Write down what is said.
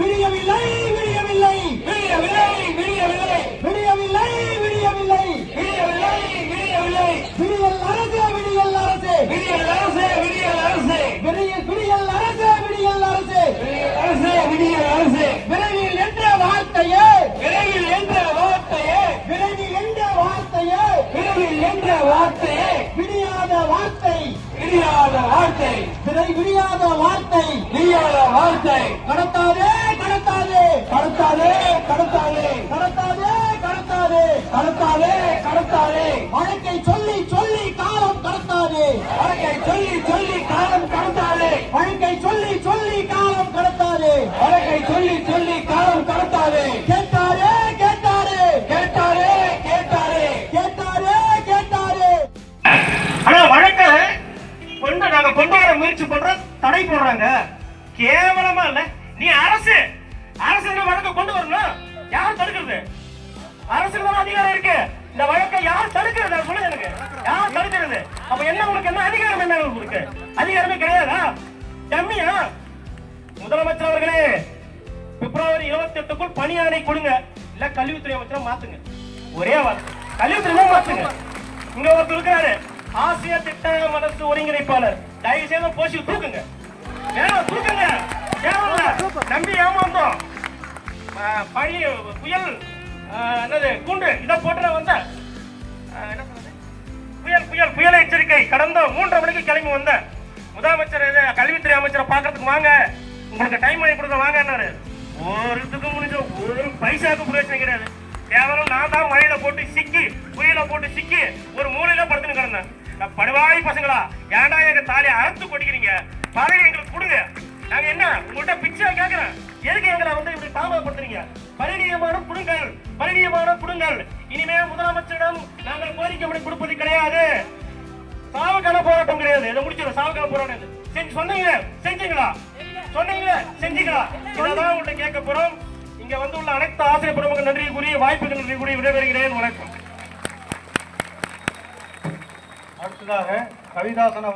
விடியவில்லை விடியவில்லை விடியவில்லை விடியவில்லை விடியவில்லை விடியவில்லை விடியவில்லை விடியவில்லை விடியல் அரசு விடியல் அரசு. விடியல் அரசே விடியல் அரசே. விடியல் விடியல் அரசு விடியல் அரசு. விடியல் அரசே விடியல் அரசே. விரைவில் என்ற வார்த்தையே. விரைவில் என்ற வார்த்தையே. விரைவில் என்ற வார்த்தையே. விரைவில் என்ற வார்த்தையே. விடியாத வார்த்தை. விடியாத வார்த்தை விதை விடியாத வார்த்தை விடியாத வார்த்தை. கடத்தாதே கடத்தாதே கடத்தாதே கடத்தாதே கடத்தாதே கடத்தாதே கடத்தாதே கடத்தாதே. வழக்கை சொல்லி சொல்லி காலம் கடத்தாதே. வழக்கை சொல்லி சொல்லி காலம் கடத்தாதே. முயற்சி பண்றோம் தடை போடுறாங்க. கேவலமா இல்ல. நீ அரசு அரசு இந்த வழக்கை கொண்டு வரணும். யார் தடுக்கிறது? அரசுக்கு தான் அதிகாரம் இருக்கு. இந்த வழக்கை யார் தடுக்கிறது? சொல்லுங்க எனக்கு. யார் தடுக்கிறது? அப்ப என்ன உங்களுக்கு என்ன அதிகாரம் என்ன உங்களுக்கு? அதிகாரமே கிடையாதா? டம்மியா? முதலமைச்சர் அவர்களே பிப்ரவரி இருபத்தி எட்டுக்குள் பணி கொடுங்க. இல்ல கல்வித்துறை அமைச்சரை மாத்துங்க. ஒரே வார்த்தை. கல்வித்துறை மாத்துங்க. இங்க ஒருத்தர் இருக்கிறாரு. ஆசிய திட்ட மனசு ஒருங்கிணைப்பாளர். தயவு செய்து போசி தூக்குங்க. வேணாம் தூக்குங்க. தேவையில்ல நம்பி ஏமாந்தோம். பழி புயல் என்னது கூண்டு இதை போட்டு ஆஹ், என்ன சொன்னது? புயல் புயல் புயல் எச்சரிக்கை. கடந்த மூன்றரை மணிக்கு கிளம்பி வந்தேன் முதலமைச்சர் கல்வித்துறை அமைச்சரை பார்க்கறதுக்கு வாங்க. உங்களுக்கு டைம் வாங்கி கொடுக்க வாங்கன்னாரு ஒருத்துக்கு முடிஞ்ச ஒரு பைசாக்கு பிரயோஜனம் கிடையாது. கேவலம் நான் தான் மழையில போட்டு சிக்கி புயல போட்டு சிக்கி ஒரு மூலையில படுத்துன்னு கிடந்தேன். படுவாய் பசங்களா ஏன்டா எங்க தாலியை அறுத்து கொட்டிக்கிறீங்க பதவி எங்களுக்கு கொடுங்க. நாங்க என்ன உங்கள்கிட்ட பிச்சை கேக்குறேன். எதுக்கு எங்களை வந்து இப்படி பாவப்படுத்துறீங்க பரிணியமான புடுங்கள் பரிணியமான புடுங்கள் இனிமே முதலமைச்சரிடம் நாங்கள் கோரிக்கை முடி கொடுப்பது கிடையாது. சாவகால போராட்டம் கிடையாது. இதை முடிச்சிடும் சாவுக்கான போராட்டம் செஞ்சு சொன்னீங்க. செஞ்சீங்களா? சொன்னீங்களே செஞ்சீங்களா? இதான் உங்கள்ட்ட கேட்க போறோம். இங்க வந்து உள்ள அனைத்து ஆசிரியர் பெருமக்கள் நன்றி கூறிய வாய்ப்புகள் நன்றி கூறி விடைபெறுகிறேன். வணக்கம். அடுத்ததாக కవిదాసన